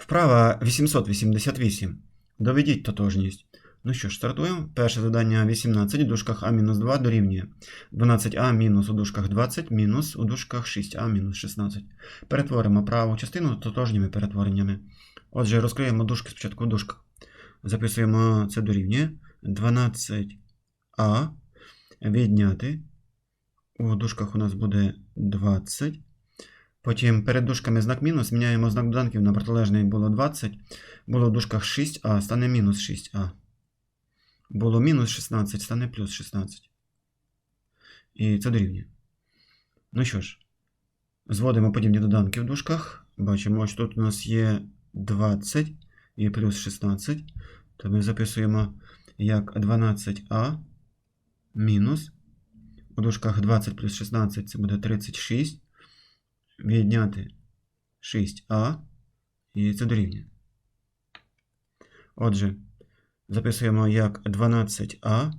Вправа 888. Доведіть тотожність. Ну що ж, стартуємо. Перше завдання 18 у дужках А-2 дорівнює 12а мінус у дужках 20 мінус у дужках 6а мінус 16. Перетворимо праву частину тотожніми перетвореннями. Отже, розкриємо дужки спочатку в дужках. Записуємо це дорівнює 12а відняти. У дужках у нас буде 20. Потім перед дужками знак мінус, міняємо знак доданків на протилежний було 20. Було в дужках 6а, стане мінус 6а. Було мінус 16, стане плюс 16. І це дорівнює. Ну що ж, зводимо подібні доданки в дужках. Бачимо, що тут у нас є 20 і плюс 16. То ми записуємо як 12а мінус. У дужках 20 плюс 16 це буде 36 відняти 6а, і це дорівнює. Отже, записуємо як 12а.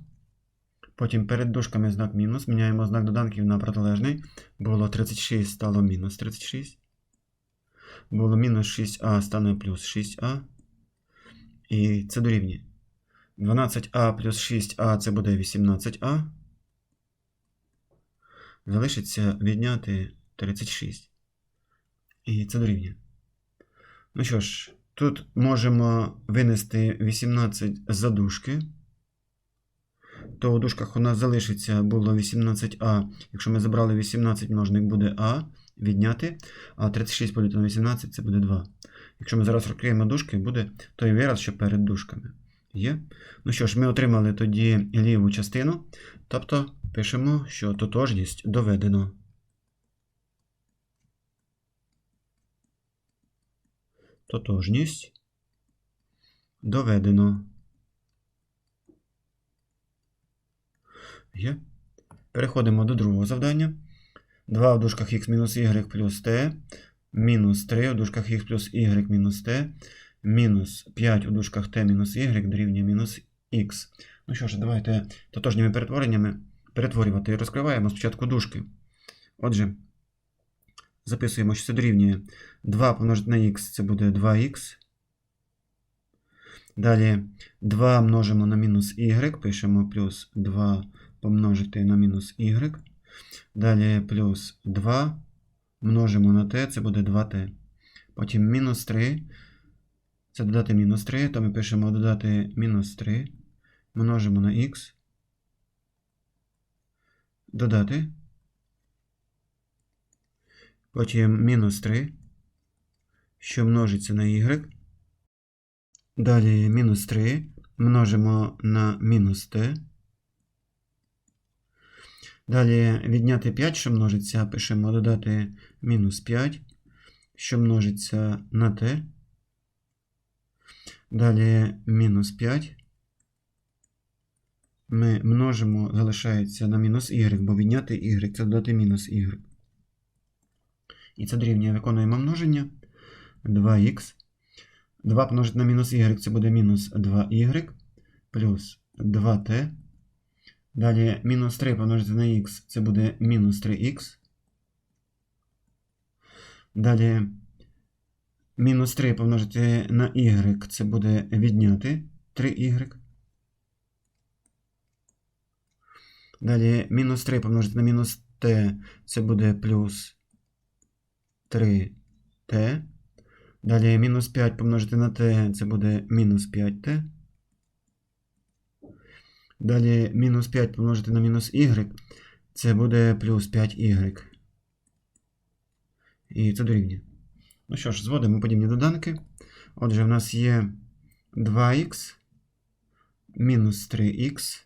Потім перед дужками знак мінус. Міняємо знак доданків на протилежний. Було 36, стало мінус 36. Було мінус 6а, стане плюс 6а. І це дорівнює. 12а плюс 6а це буде 18а. Залишиться відняти 36. І це дорівнює. Ну що ж, тут можемо винести 18 за дужки. То у дужках у нас залишиться було 18а. Якщо ми забрали 18, множник буде А, відняти. А 36 поділити на 18 це буде 2. Якщо ми зараз розкриємо дужки, буде той вираз, що перед дужками. Є. Ну що ж, ми отримали тоді ліву частину. Тобто пишемо, що тотожність доведено. Тотожність доведено. Є. Переходимо до другого завдання. 2 в дужках х мінус y плюс t, мінус 3 у дужках х плюс y мінус t, мінус 5 у дужках t мінус y дорівнює мінус х. Ну що ж, давайте тотожніми перетвореннями перетворювати. Розкриваємо спочатку дужки. Отже, записуємо, що це дорівнює 2 помножити на х, це буде 2х. Далі 2 множимо на мінус y, пишемо плюс 2 помножити на мінус y. Далі плюс 2 множимо на t, це буде 2t. Потім мінус 3. Це додати мінус 3, то ми пишемо додати мінус 3. Множимо на х. Додати. Потім мінус 3, що множиться на y. Далі мінус 3 множимо на мінус t. Далі відняти 5, що множиться, пишемо додати мінус 5, що множиться на t. Далі мінус 5. Ми множимо, залишається на мінус y, бо відняти y це додати мінус y. І це дорівнює виконуємо множення 2х. 2 помножити на мінус y це буде мінус 2y плюс 2t. Далі мінус 3 помножити на х це буде мінус 3х. Далі мінус 3 помножити на y це буде відняти 3y. Далі мінус 3 помножити на мінус t це буде плюс 3t. Далі мінус 5 помножити на t це буде мінус 5t. Далі мінус 5 помножити на мінус y, це буде плюс 5y. І це дорівнює. Ну що ж, зводимо подібні доданки. Отже, в нас є 2х мінус 3х.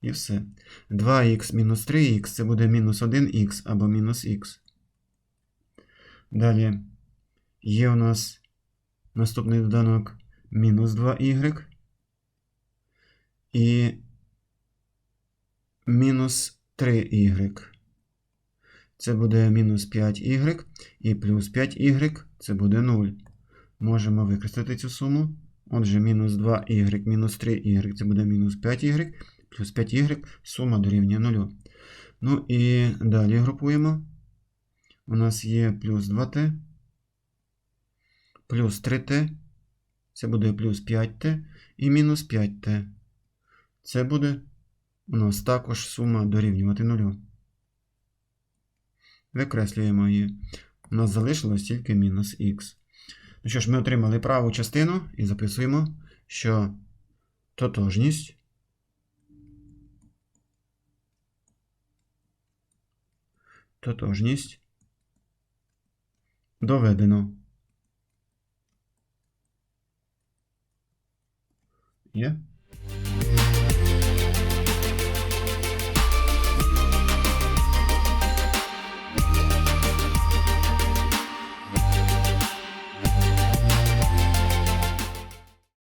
І все. 2х мінус 3х це буде мінус 1х або мінус х. Далі є у нас наступний доданок мінус 2y. І мінус 3y. Це буде мінус 5y. І плюс 5y це буде 0. Можемо використати цю суму. Отже, мінус 2y мінус 3y це буде мінус 5y. Плюс 5y сума дорівнює 0. Ну і далі групуємо. У нас є плюс 2t. плюс 3t. Це буде плюс 5t і мінус 5t. Це буде у нас також сума дорівнювати нулю. Викреслюємо її. У нас залишилось тільки мінус х. Ну що ж, ми отримали праву частину і записуємо, що тотожність тотожність доведено. Є?